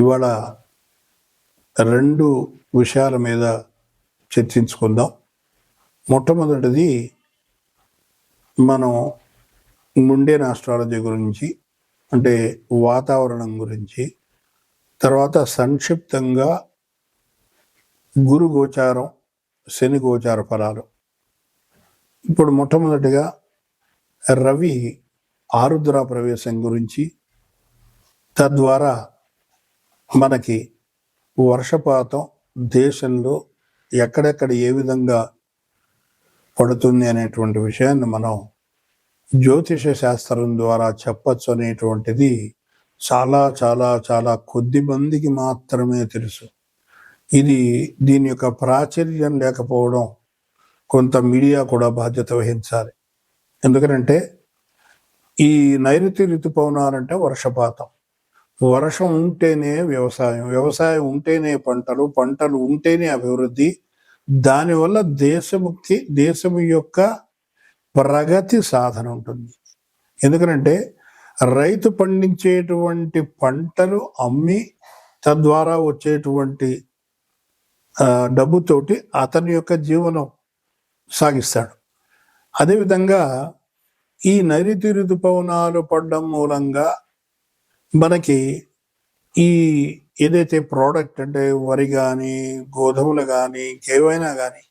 ఇవాళ రెండు విషయాల మీద చర్చించుకుందాం. మొట్టమొదటిది మనం ముండేన్ ఆస్ట్రాలజీ గురించి అంటే వాతావరణం గురించి తర్వాత సంక్షిప్తంగా గురు గోచారం శని గోచార ఫలాలు. ఇప్పుడు మొట్టమొదటిగా రవి ఆరుద్ర ప్రవేశం గురించి తద్వారా మనకి వర్షపాతం దేశంలో ఎక్కడెక్కడ ఏ విధంగా పడుతుంది అనేటువంటి విషయాన్ని మనం జ్యోతిష శాస్త్రం ద్వారా చెప్పచ్చు అనేటువంటిది చాలా చాలా చాలా కొద్ది మందికి మాత్రమే తెలుసు. ఇది దీని యొక్క ప్రాచుర్యం లేకపోవడం కొంత మీడియా కూడా బాధ్యత వహించాలి. ఎందుకంటే ఈ నైరుతి ఋతుపవనాలంటే వర్షపాతం. వర్షం ఉంటేనే వ్యవసాయం వ్యవసాయం ఉంటేనే పంటలు పంటలు ఉంటేనే అభివృద్ధి. దానివల్ల దేశముకి దేశం యొక్క ప్రగతి సాధన ఉంటుంది. ఎందుకంటే రైతు పండించేటువంటి పంటలు అమ్మి తద్వారా వచ్చేటువంటి డబ్బుతోటి అతని యొక్క జీవనం సాగిస్తాడు. అదేవిధంగా ఈ నైరుతి ఋతుపవనాలు పడడం మూలంగా మనకి ఈ ఏదైతే ప్రోడక్ట్ అంటే వరి కానీ గోధుమలు కానీ ఇంకేవైనా కానీ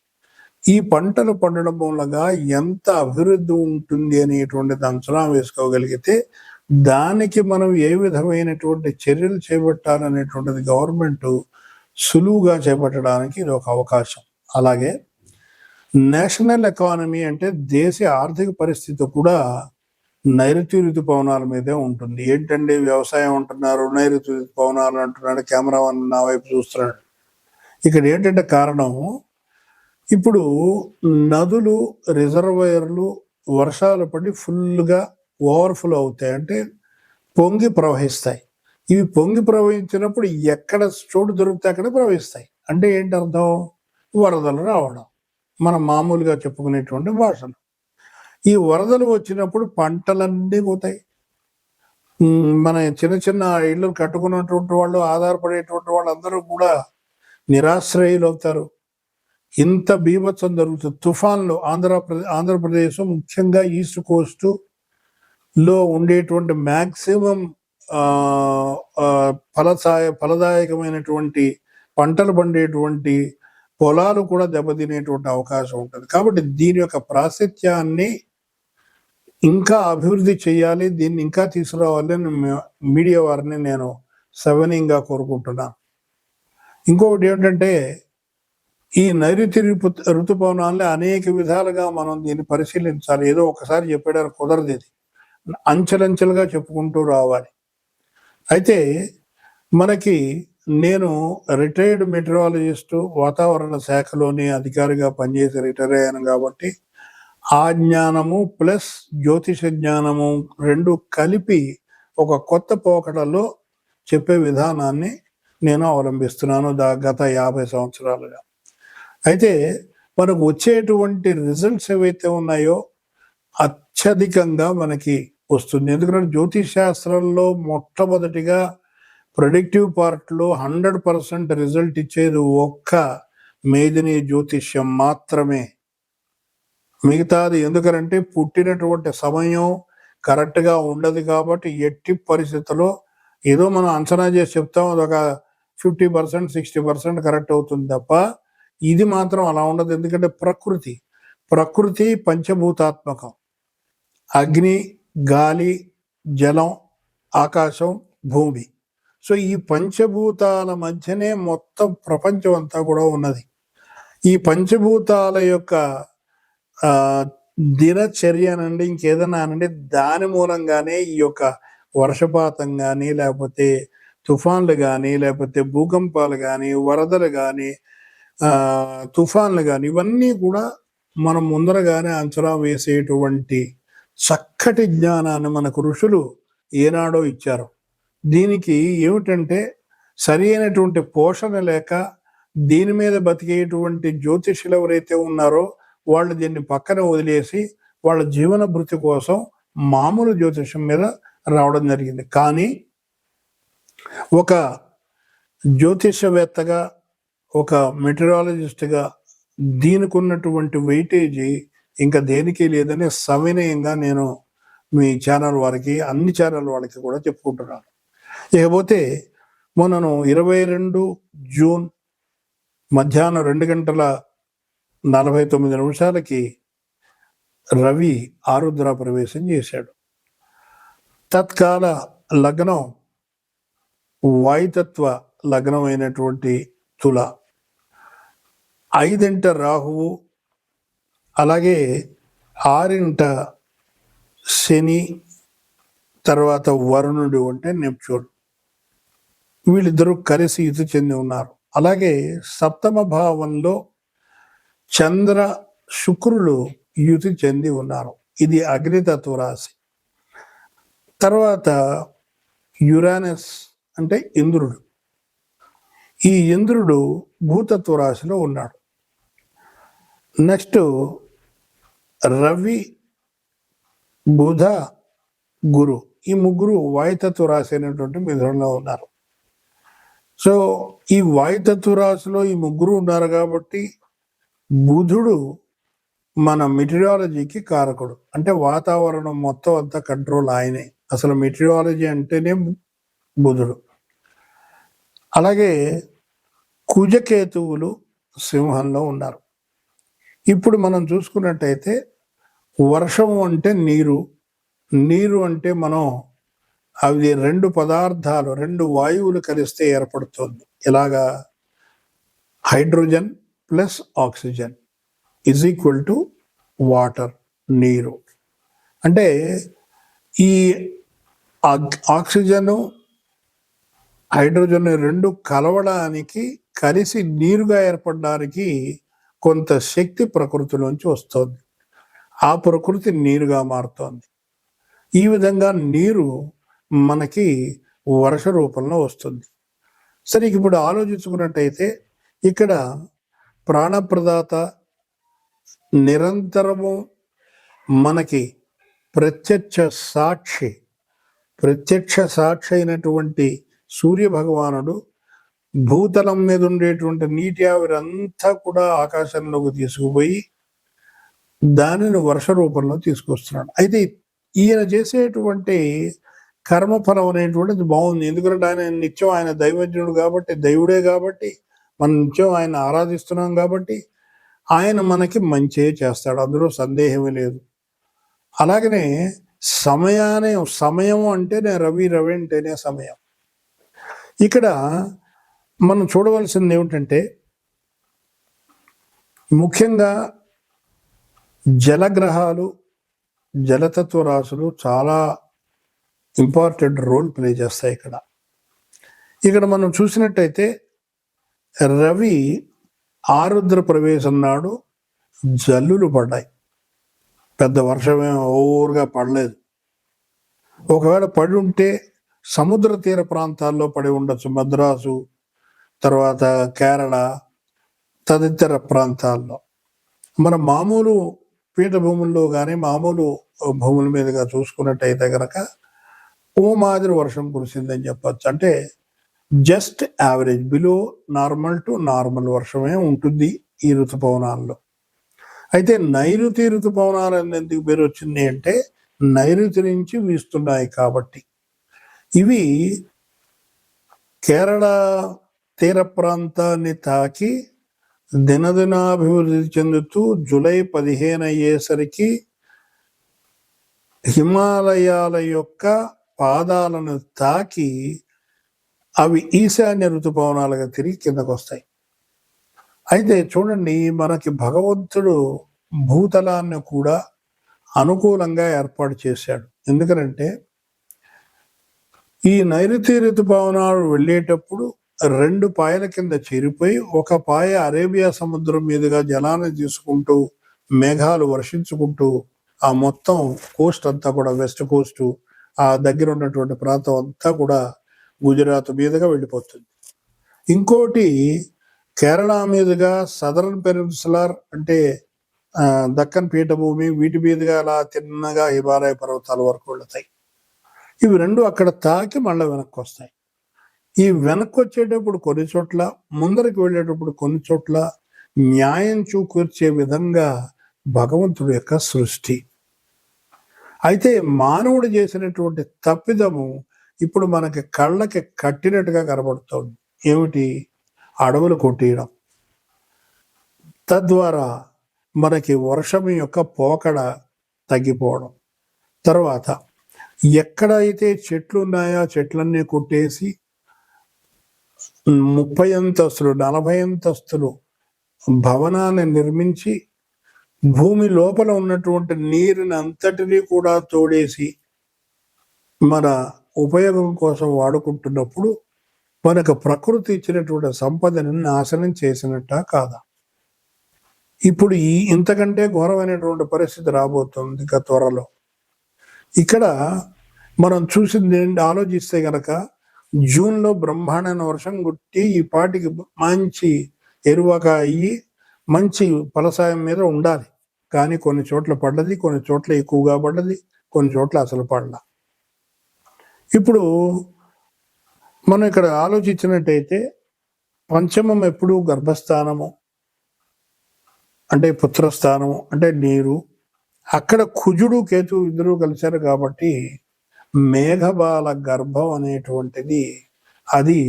ఈ పంటలు పండడం మూలంగా ఎంత అభివృద్ధి ఉంటుంది అనేటువంటిది అంచనా వేసుకోగలిగితే దానికి మనం ఏ విధమైనటువంటి చర్యలు చేపట్టాలనేటువంటిది గవర్నమెంట్ సులువుగా చేపట్టడానికి ఇది ఒక అవకాశం. అలాగే నేషనల్ ఎకానమీ అంటే దేశ ఆర్థిక పరిస్థితి కూడా నైరుతి ఋతుపవనాల మీదే ఉంటుంది. ఏంటండి వ్యవసాయం అంటున్నారు? నైరుతి ఋతుపవనాలు అంటున్నాడు కెమెరా నా వైపు చూస్తున్నాడు. ఇక్కడ ఏంటంటే కారణం ఇప్పుడు నదులు రిజర్వాయర్లు వర్షాలు పడి ఫుల్గా ఓవర్ఫ్లో అవుతాయి. అంటే పొంగి ప్రవహిస్తాయి. ఇవి పొంగి ప్రవహించినప్పుడు ఎక్కడ చోటు దొరికితే అక్కడ ప్రవహిస్తాయి. అంటే ఏంటి అర్థం? వరదలు రావడం. మనం మామూలుగా చెప్పుకునేటువంటి భాషలు. ఈ వరదలు వచ్చినప్పుడు పంటలన్నీ పోతాయి. మన చిన్న చిన్న ఇళ్ళు కట్టుకున్నటువంటి వాళ్ళు ఆధారపడేటువంటి వాళ్ళందరూ కూడా నిరాశ్రయులు అవుతారు. ఇంత బీభత్సం జరుగుతుంది. తుఫాన్లు ఆంధ్రప్రదేశ్ ఆంధ్రప్రదేశ్ ముఖ్యంగా ఈస్ట్ కోస్ట్లో ఉండేటువంటి మ్యాక్సిమం ఫలసాయ ఫలదాయకమైనటువంటి పంటలు పండేటువంటి పొలాలు కూడా దెబ్బతినేటువంటి అవకాశం ఉంటుంది. కాబట్టి దీని యొక్క ప్రాశస్త్యాన్ని ఇంకా అభివృద్ధి చేయాలి దీన్ని ఇంకా తీసుకురావాలి అని మీడియా వారిని నేను సవనీయంగా కోరుకుంటున్నాను. ఇంకొకటి ఏంటంటే ఈ నైరుతి ఋతు ఋతుపవనాల్ని అనేక విధాలుగా మనం దీన్ని పరిశీలించాలి. ఏదో ఒకసారి చెప్పడానికి కుదరదు ఇది. అంచెలంచెలుగా చెప్పుకుంటూ రావాలి. అయితే మనకి నేను రిటైర్డ్ మెట్రాలజిస్టు వాతావరణ శాఖలోని అధికారిగా పనిచేసి రిటైర్ అయ్యాను కాబట్టి ఆ జ్ఞానము ప్లస్ జ్యోతిష జ్ఞానము రెండు కలిపి ఒక కొత్త పోకడలో చెప్పే విధానాన్ని నేను అవలంబిస్తున్నాను దా గత యాభై సంవత్సరాలుగా. అయితే మనకు వచ్చేటువంటి రిజల్ట్స్ ఏవైతే ఉన్నాయో అత్యధికంగా మనకి వస్తుంది. ఎందుకంటే జ్యోతిష్ శాస్త్రంలో మొట్టమొదటిగా ప్రొడిక్టివ్ పార్ట్లో హండ్రెడ్ పర్సెంట్ రిజల్ట్ ఇచ్చేది ఒక్క మేదిని జ్యోతిష్యం మాత్రమే. మిగతాది ఎందుకంటే పుట్టినటువంటి సమయం కరెక్ట్గా ఉండదు కాబట్టి ఎట్టి పరిస్థితుల్లో ఏదో మనం అంచనా చేసి చెప్తాం అదొక fifty percent sixty percent correct అవుతుంది తప్ప ఇది మాత్రం అలా ఉండదు. ఎందుకంటే ప్రకృతి ప్రకృతి పంచభూతాత్మకం. అగ్ని గాలి జలం ఆకాశం భూమి. సో ఈ పంచభూతాల మధ్యనే మొత్తం ప్రపంచం అంతా కూడా ఉన్నది. ఈ పంచభూతాల యొక్క దినచర్య అనండి ఇంకేదైనా అనండి దాని మూలంగానే ఈ యొక్క వర్షపాతం కానీ లేకపోతే తుఫాన్లు కానీ లేకపోతే భూకంపాలు కానీ వరదలు కానీ తుఫాన్లు కానీ ఇవన్నీ కూడా మనం ముందరగానే అంచనా వేసేటువంటి చక్కటి జ్ఞానాన్ని మనకు ఋషులు ఏనాడో ఇచ్చారు. దీనికి ఏమిటంటే సరి అయినటువంటి పోషణ లేక దీని మీద బతికేటువంటి జ్యోతిష్యులు ఎవరైతే ఉన్నారో వాళ్ళు దీన్ని పక్కన వదిలేసి వాళ్ళ జీవన భృతి కోసం మామూలు జ్యోతిషం మీద రావడం జరిగింది. కానీ ఒక జ్యోతిషవేత్తగా ఒక మెటీరాలజిస్ట్గా దీనికి ఉన్నటువంటి వెయిటేజీ ఇంకా దేనికి లేదని సవినయంగా నేను మీ ఛానల్ వారికి అన్ని ఛానల్ వాళ్ళకి కూడా చెప్పుకుంటున్నాను. ఇకపోతే మొన్నను ఇరవై రెండు జూన్ మధ్యాహ్నం రెండు గంటల నలభై తొమ్మిది నిమిషాలకి రవి ఆరుద్ర ప్రవేశం చేశాడు. తత్కాల లగ్నం వాయుతత్వ లగ్నం అయినటువంటి తుల. ఐదింట రాహువు అలాగే ఆరింట శని తర్వాత వరుణుడు అంటే నెప్చూన్ వీళ్ళిద్దరూ కలిసి ఇది చెంది ఉన్నారు. అలాగే సప్తమ భావంలో చంద్ర శుక్రులు యుతి చెంది ఉన్నారు. ఇది అగ్నితత్వ రాశి. తర్వాత యురానస్ అంటే ఇంద్రుడు. ఈ ఇంద్రుడు భూతత్వ రాశిలో ఉన్నాడు. నెక్స్ట్ రవి బుధ గురు. ఈ ముగ్గురు వాయుతత్వ రాశి అయినటువంటి మిథునంలో ఉన్నారు. సో ఈ వాయుతత్వ రాశిలో ఈ ముగ్గురు ఉన్నారు కాబట్టి బుధుడు మన మెటీరియాలజీకి కారకుడు. అంటే వాతావరణం మొత్తం అంతా కంట్రోల్ ఆయనే. అసలు మెటీరియాలజీ అంటేనే బుధుడు. అలాగే కుజకేతువులు సింహంలో ఉన్నారు. ఇప్పుడు మనం చూసుకున్నట్టయితే వర్షం అంటే నీరు. నీరు అంటే మనం అవి రెండు పదార్థాలు రెండు వాయువులు కలిస్తే ఏర్పడుతుంది. ఇలాగా hydrogen plus oxygen is equal to water నీరు. అంటే ఈ ఆక్సిజను హైడ్రోజన్ రెండు కలవడానికి కలిసి నీరుగా ఏర్పడడానికి కొంత శక్తి ప్రకృతిలోంచి వస్తుంది. ఆ ప్రకృతి నీరుగా మారుతోంది. ఈ విధంగా నీరు మనకి వర్ష రూపంలో వస్తుంది. సరే ఇప్పుడు ఆలోచించుకున్నట్టయితే ఇక్కడ ప్రాణప్రదాత నిరంతరము మనకి ప్రత్యక్ష సాక్షి ప్రత్యక్ష సాక్షి అయినటువంటి సూర్య భగవానుడు భూతలం మీద ఉండేటువంటి నీటి ఆవిరంతా కూడా ఆకాశంలోకి తీసుకుపోయి దానిని వర్ష రూపంలో తీసుకొస్తున్నాడు. అయితే ఈయన చేసేటువంటి కర్మఫలం అనేటువంటిది బాగుంది. ఎందుకంటే ఆయన నిత్యం ఆయన దైవజ్ఞుడు కాబట్టి దైవుడే కాబట్టి మనం నిత్యం ఆయన ఆరాధిస్తున్నాం కాబట్టి ఆయన మనకి మంచి చేస్తాడు. అందులో సందేహమే లేదు. అలాగనే సమయానే సమయం అంటేనే రవి రవి అంటేనే సమయం. ఇక్కడ మనం చూడవలసింది ఏమిటంటే ముఖ్యంగా జలగ్రహాలు జలతత్వ రాశులు చాలా ఇంపార్టెంట్ రోల్ ప్లే చేస్తాయి ఇక్కడ. ఇక్కడ మనం చూసినట్టయితే రవి ఆరుద్ర ప్రవేశం నాడు జల్లులు పడ్డాయి. పెద్ద వర్షమే ఓవర్గా పడలేదు. ఒకవేళ పడి ఉంటే సముద్ర తీర ప్రాంతాల్లో పడి ఉండొచ్చు. మద్రాసు తర్వాత కేరళ తదితర ప్రాంతాల్లో. మన మామూలు పీఠభూముల్లో కానీ మామూలు భూముల మీదుగా చూసుకున్నట్టయితే కనుక ఓ మాదిరి వర్షం కురిసిందని చెప్పచ్చు. అంటే just average below normal to normal వర్షమే ఉంటుంది ఈ ఋతుపవనాల్లో. అయితే నైరుతి ఋతుపవనాలు ఎందుకు పేరు వచ్చింది అంటే నైరుతి నుంచి వీస్తున్నాయి కాబట్టి. ఇవి కేరళ తీర ప్రాంతాన్ని తాకి దినదినాభివృద్ధి చెందుతూ జూలై పదిహేను అయ్యేసరికి హిమాలయాల యొక్క పాదాలను తాకి అవి ఈశాన్య ఋతుపవనాలుగా తిరిగి కిందకు వస్తాయి అయితే చూడండి మనకి భగవంతుడు భూతలాన్ని కూడా అనుకూలంగా ఏర్పాటు చేశాడు. ఎందుకనంటే ఈ నైరుతి ఋతుపవనాలు వెళ్ళేటప్పుడు రెండు పాయల కింద చేరిపోయి ఒక పాయ అరేబియా సముద్రం మీదుగా జలాన్ని తీసుకుంటూ మేఘాలు వర్షించుకుంటూ ఆ మొత్తం కోస్ట్ అంతా కూడా వెస్ట్ కోస్ట్ ఆ దగ్గర ఉన్నటువంటి ప్రాంతం అంతా కూడా గుజరాత్ మీదుగా వెళ్ళిపోతుంది. ఇంకోటి కేరళ మీదుగా సదరన్ పెనిన్సులర్ అంటే దక్కన్ పీఠభూమి వీటి మీదుగా అలా తిన్నగా హిమాలయ పర్వతాల వరకు వెళతాయి. ఇవి రెండు అక్కడ తాకి మళ్ళీ వెనక్కి వస్తాయి. ఈ వెనక్కి వచ్చేటప్పుడు కొన్ని చోట్ల ముందరికి వెళ్ళేటప్పుడు కొన్ని చోట్ల న్యాయం చూకూర్చే విధంగా భగవంతుడి యొక్క సృష్టి. అయితే మానవుడు చేసినటువంటి తప్పిదము ఇప్పుడు మనకి కళ్ళకి కట్టినట్టుగా కనబడుతుంది. ఏమిటి? అడవులు కొట్టేయడం. తద్వారా మనకి వర్షం యొక్క పోకడ తగ్గిపోవడం. తర్వాత ఎక్కడైతే చెట్లు ఉన్నాయో చెట్లన్నీ కొట్టేసి ముప్పై అంతస్తులు నలభై అంతస్తులు భవనాన్ని నిర్మించి భూమి లోపల ఉన్నటువంటి నీరుని అంతటినీ కూడా తోడేసి మన ఉపయోగం కోసం వాడుకుంటున్నప్పుడు మనకు ప్రకృతి ఇచ్చినటువంటి సంపదను నాశనం చేసినట్ట కాదా? ఇప్పుడు ఈ ఇంతకంటే ఘోరమైనటువంటి పరిస్థితి రాబోతుంది ఇక త్వరలో. ఇక్కడ మనం చూసింది ఏంటి? ఆలోచిస్తే గనక జూన్లో బ్రహ్మాండమైన వర్షం గుట్టి ఈ పాటికి మంచి ఎరువక అయ్యి మంచి ఫలసాయం మీద ఉండాలి. కానీ కొన్ని చోట్ల పడ్డది కొన్ని చోట్ల ఎక్కువగా పడ్డది కొన్ని చోట్ల అసలు పడలా. ఇప్పుడు మనం ఇక్కడ ఆలోచించినట్టయితే పంచమం ఎప్పుడు గర్భస్థానము అంటే పుత్రస్థానము అంటే నీరు. అక్కడ కుజుడు కేతు ఇద్దరు కలిశారు కాబట్టి మేఘబాల గర్భం అనేటువంటిది అది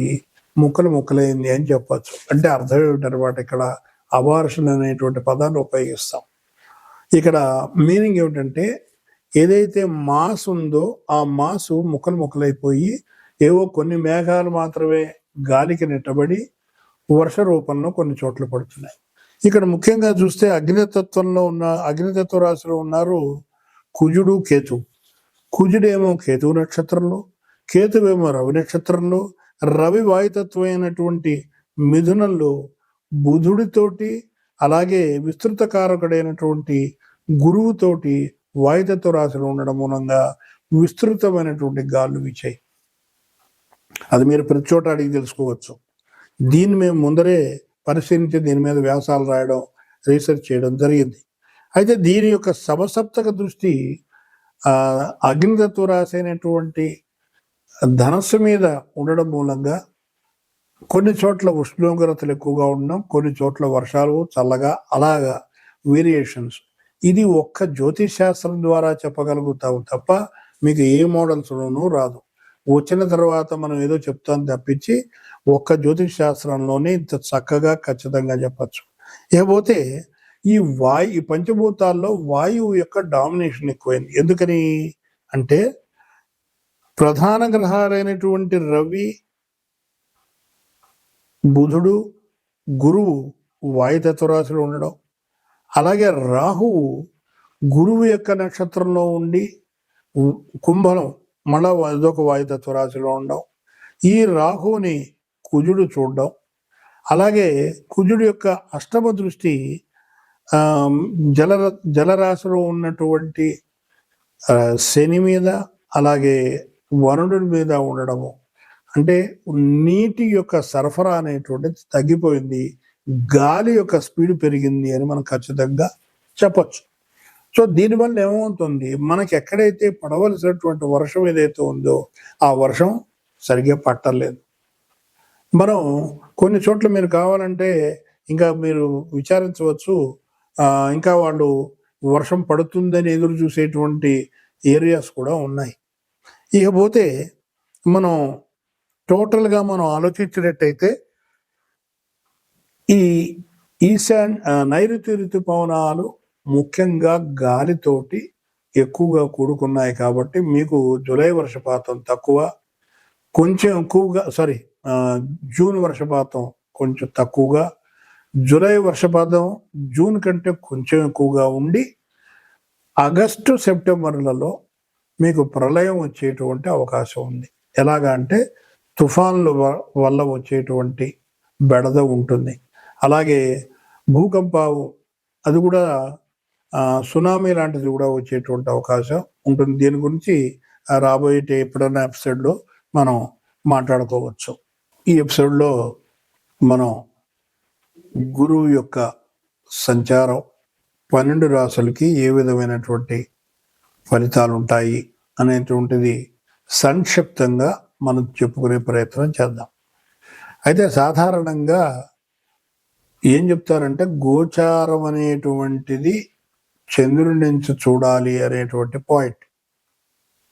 ముక్కలు ముక్కలైంది అని చెప్పచ్చు. అంటే అర్థం ఏమిటనమాట ఇక్కడ? అబార్షన్ అనేటువంటి పదాన్ని ఉపయోగిస్తాం. ఇక్కడ మీనింగ్ ఏమిటంటే ఏదైతే మాస్ ఉందో ఆ మాసు ముక్కలు ముక్కలైపోయి ఏవో కొన్ని మేఘాలు మాత్రమే గాలికి నెట్టబడి వర్ష రూపంలో కొన్ని చోట్ల పడుతున్నాయి. ఇక్కడ ముఖ్యంగా చూస్తే అగ్నితత్వంలో ఉన్న అగ్నితత్వ రాశిలో ఉన్నారు కుజుడు కేతు. కుజుడేమో కేతు నక్షత్రంలో కేతువేమో రవి నక్షత్రంలో. రవి వాయుతత్వమైనటువంటి మిథునంలో బుధుడితోటి అలాగే విస్తృత కారకుడైనటువంటి గురువుతోటి వాయుతత్వ రాశిలో ఉండడం మూలంగా విస్తృతమైనటువంటి గాలు వీచాయి. అది మీరు ప్రతి చోట అడిగి తెలుసుకోవచ్చు. దీన్ని మేము ముందరే పరిశీలించి దీని మీద వ్యాసాలు రాయడం రీసెర్చ్ చేయడం జరిగింది. అయితే దీని యొక్క సమసప్తక దృష్టి అగ్నితత్వ రాశి అయినటువంటి ధనస్సు మీద ఉండడం మూలంగా కొన్ని చోట్ల ఉష్ణోగ్రతలు ఎక్కువగా ఉండడం కొన్ని చోట్ల వర్షాలు చల్లగా అలాగా వేరియేషన్స్ ఇది ఒక్క జ్యోతిష్ శాస్త్రం ద్వారా చెప్పగలుగుతావు తప్ప మీకు ఏ మోడల్స్లోనూ రాదు. వచ్చిన తర్వాత మనం ఏదో చెప్తాం తప్పించి ఒక్క జ్యోతిష్ శాస్త్రంలోనే ఇంత చక్కగా ఖచ్చితంగా చెప్పచ్చు. ఇకపోతే ఈ వాయు ఈ పంచభూతాల్లో వాయువు యొక్క డామినేషన్ ఎక్కువైంది. ఎందుకని? అంటే ప్రధాన గ్రహాలైనటువంటి రవి బుధుడు గురువు వాయుతత్వరాశిలో ఉండడం. అలాగే రాహువు గురువు యొక్క నక్షత్రంలో ఉండి ఉ- కుంభం మళ్ళా అదొక వాయుతత్వ రాశిలో ఉండడం ఈ రాహువుని కుజుడు చూడడం. అలాగే కుజుడు యొక్క అష్టమ దృష్టి జల జలరాశిలో ఉన్నటువంటి శని మీద అలాగే వరుణుడి మీద ఉండడము. అంటే నీటి యొక్క సరఫరా అనేటువంటిది తగ్గిపోయింది. గాలి యొక్క స్పీడ్ పెరిగింది అని మనం ఖచ్చితంగా చెప్పచ్చు. సో దీనివల్ల ఏమవుతుంది? మనకి ఎక్కడైతే పడవలసినటువంటి వర్షం ఏదైతే ఉందో ఆ వర్షం సరిగ్గా పట్టలేదు. మనం కొన్ని చోట్ల మీరు కావాలంటే ఇంకా మీరు విచారించవచ్చు. ఇంకా వాళ్ళు వర్షం పడుతుందని ఎదురు చూసేటువంటి ఏరియాస్ కూడా ఉన్నాయి. ఇకపోతే మనం టోటల్గా మనం ఆలోచించినట్టయితే ఈ ఈశాన్ నైరుతి ఋతుపవనాలు ముఖ్యంగా గాలితోటి ఎక్కువగా కూడుకున్నాయి కాబట్టి మీకు జూలై వర్షపాతం తక్కువ కొంచెం ఎక్కువగా సారీ జూన్ వర్షపాతం కొంచెం తక్కువగా జూలై వర్షపాతం జూన్ కంటే కొంచెం ఎక్కువగా ఉండి ఆగస్టు సెప్టెంబర్లలో మీకు ప్రళయం వచ్చేటువంటి అవకాశం ఉంది. ఎలాగా అంటే తుఫాన్ల వ- వల్ల వచ్చేటువంటి బెడద ఉంటుంది. అలాగే భూకంపాలు అది కూడా సునామీ లాంటిది కూడా వచ్చేటువంటి అవకాశం ఉంటుంది. దీని గురించి రాబోయే ఎప్పుడైనా ఎపిసోడ్లో మనం మాట్లాడుకోవచ్చు. ఈ ఎపిసోడ్లో మనం గురువు యొక్క సంచారం పన్నెండు రాసులకి ఏ విధమైనటువంటి ఫలితాలు ఉంటాయి అనేటువంటిది సంక్షిప్తంగా మనం చెప్పుకునే ప్రయత్నం చేద్దాం. అయితే సాధారణంగా ఏం చెప్తారంటే గోచారం అనేటువంటిది చంద్రుడి నుంచి చూడాలి అనేటువంటి పాయింట్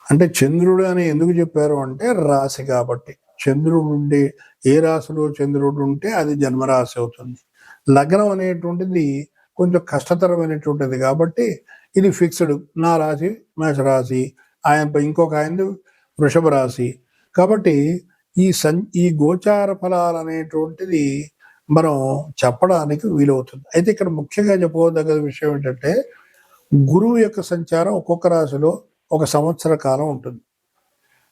అంటే చంద్రుడు అని ఎందుకు చెప్పారు అంటే రాశి కాబట్టి. చంద్రుడు ఉండే ఏ రాశిలో చంద్రుడు ఉంటే అది జన్మరాశి అవుతుంది. లగ్నం అనేటువంటిది కొంచెం కష్టతరమైనటువంటిది కాబట్టి ఇది ఫిక్స్డ్ నా రాశి మేష రాశి ఆయన ఇంకొక ఆయన వృషభ రాశి. కాబట్టి ఈ సం ఈ గోచార ఫలాలు అనేటువంటిది మనం చెప్పడానికి వీలవుతుంది. అయితే ఇక్కడ ముఖ్యంగా చెప్పుకోదగ్గ విషయం ఏంటంటే గురువు యొక్క సంచారం ఒక్కొక్క రాశిలో ఒక సంవత్సర కాలం ఉంటుంది.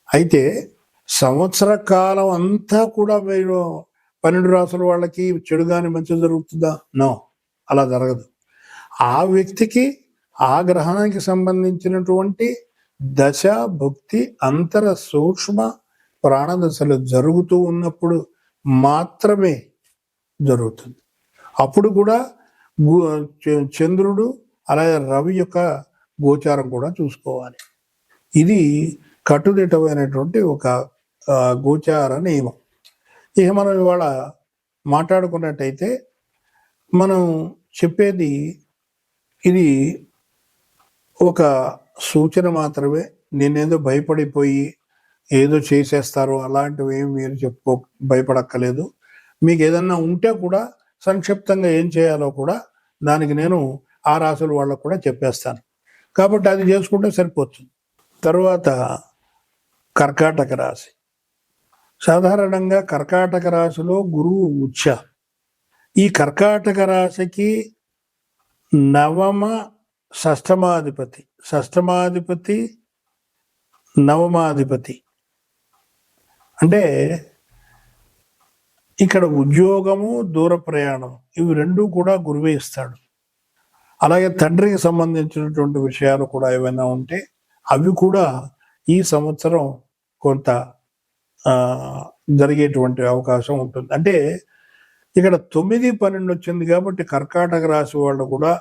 అయితే సంవత్సర కాలం అంతా కూడా మీరు పన్నెండు రాసుల వాళ్ళకి చెడు కానీ మంచి జరుగుతుందా? నో అలా జరగదు. ఆ వ్యక్తికి ఆ గ్రహానికి సంబంధించినటువంటి దశ భక్తి అంతర సూక్ష్మ ప్రాణదశలు జరుగుతూ ఉన్నప్పుడు మాత్రమే జరుగుతుంది. అప్పుడు కూడా చంద్రుడు అలాగే రవి యొక్క గోచారం కూడా చూసుకోవాలి. ఇది కట్టుదిట్టమైనటువంటి ఒక గోచార నియమం. ఇక మనం ఇవాళ మాట్లాడుకున్నట్టయితే మనం చెప్పేది ఇది ఒక సూచన మాత్రమే. నేనేదో భయపడిపోయి ఏదో చేసేస్తారు అలాంటివి ఏమి మీరు చెప్పుకో భయపడక్కలేదు మీకు ఏదన్నా ఉంటే కూడా సంక్షిప్తంగా ఏం చేయాలో కూడా దానికి నేను ఆ రాసుల వాళ్ళకు కూడా చెప్పేస్తాను. కాబట్టి అది చేసుకుంటే సరిపోతుంది. తర్వాత కర్కాటక రాశి. సాధారణంగా కర్కాటక రాశిలో గురువు ఉచ్చ. ఈ కర్కాటక రాశికి నవమ షష్టమాధిపతి షష్టమాధిపతి నవమాధిపతి. అంటే ఇక్కడ ఉద్యోగము దూర ప్రయాణం ఇవి రెండు కూడా గురువే ఇస్తాడు. అలాగే తండ్రికి సంబంధించినటువంటి విషయాలు కూడా ఏమైనా ఉంటే అవి కూడా ఈ సంవత్సరం కొంత జరిగేటువంటి అవకాశం ఉంటుంది. అంటే ఇక్కడ తొమ్మిది పన్నెండు వచ్చింది కాబట్టి కర్కాటక రాశి వాళ్ళు కూడా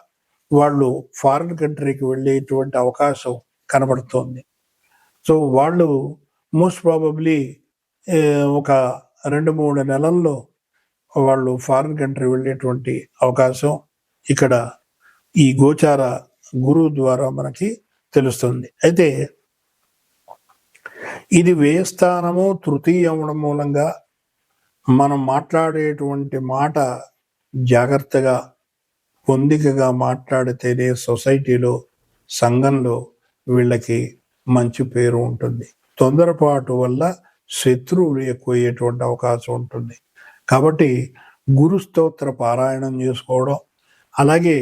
వాళ్ళు ఫారిన్ కంట్రీకి వెళ్ళేటువంటి అవకాశం కనబడుతోంది. సో వాళ్ళు మోస్ట్ ప్రాబబ్లీ ఒక రెండు మూడు నెలల్లో వాళ్ళు ఫారిన్ కంట్రీ వెళ్ళేటువంటి అవకాశం ఇక్కడ ఈ గోచార గురువు ద్వారా మనకి తెలుస్తుంది. అయితే ఇది వేస్థానము తృతీయ అవ్వడం మూలంగా మనం మాట్లాడేటువంటి మాట జాగ్రత్తగా పొందికగా మాట్లాడితేనే సొసైటీలో సంఘంలో వీళ్ళకి మంచి పేరు ఉంటుంది. తొందరపాటు వల్ల శత్రువులు ఎక్కువయ్యేటువంటి అవకాశం ఉంటుంది. కాబట్టి గురు స్తోత్ర పారాయణం చేసుకోవడం అలాగే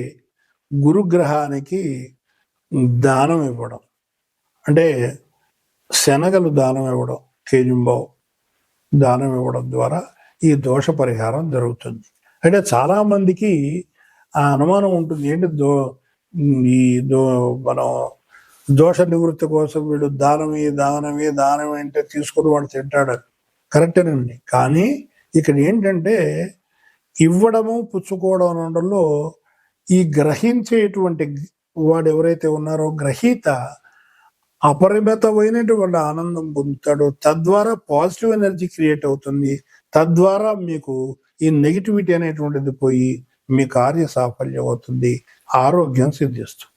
గురుగ్రహానికి దానం ఇవ్వడం. అంటే శనగలు దానం ఇవ్వడం కేజుంబావు దానం ఇవ్వడం ద్వారా ఈ దోష పరిహారం జరుగుతుంది. అంటే చాలామందికి ఆ అనుమానం ఉంటుంది ఏంటి దో ఈ దో మనం దోష నివృత్తి కోసం వీడు దానమే దానమే దానం అంటే తీసుకుని వాడు తింటాడు. కరెక్టేనండి కానీ ఇక్కడ ఏంటంటే ఇవ్వడము పుచ్చుకోవడం అనడంలో ఈ గ్రహించేటువంటి వాడు ఎవరైతే ఉన్నారో గ్రహీత అపరిమితమైనటువంటి ఆనందం పొందుతాడు. తద్వారా పాజిటివ్ ఎనర్జీ క్రియేట్ అవుతుంది. తద్వారా మీకు ఈ నెగిటివిటీ అనేటువంటిది పోయి మీ కార్య సాఫల్యం అవుతుంది. ఆరోగ్యం సిద్ధిస్తుంది.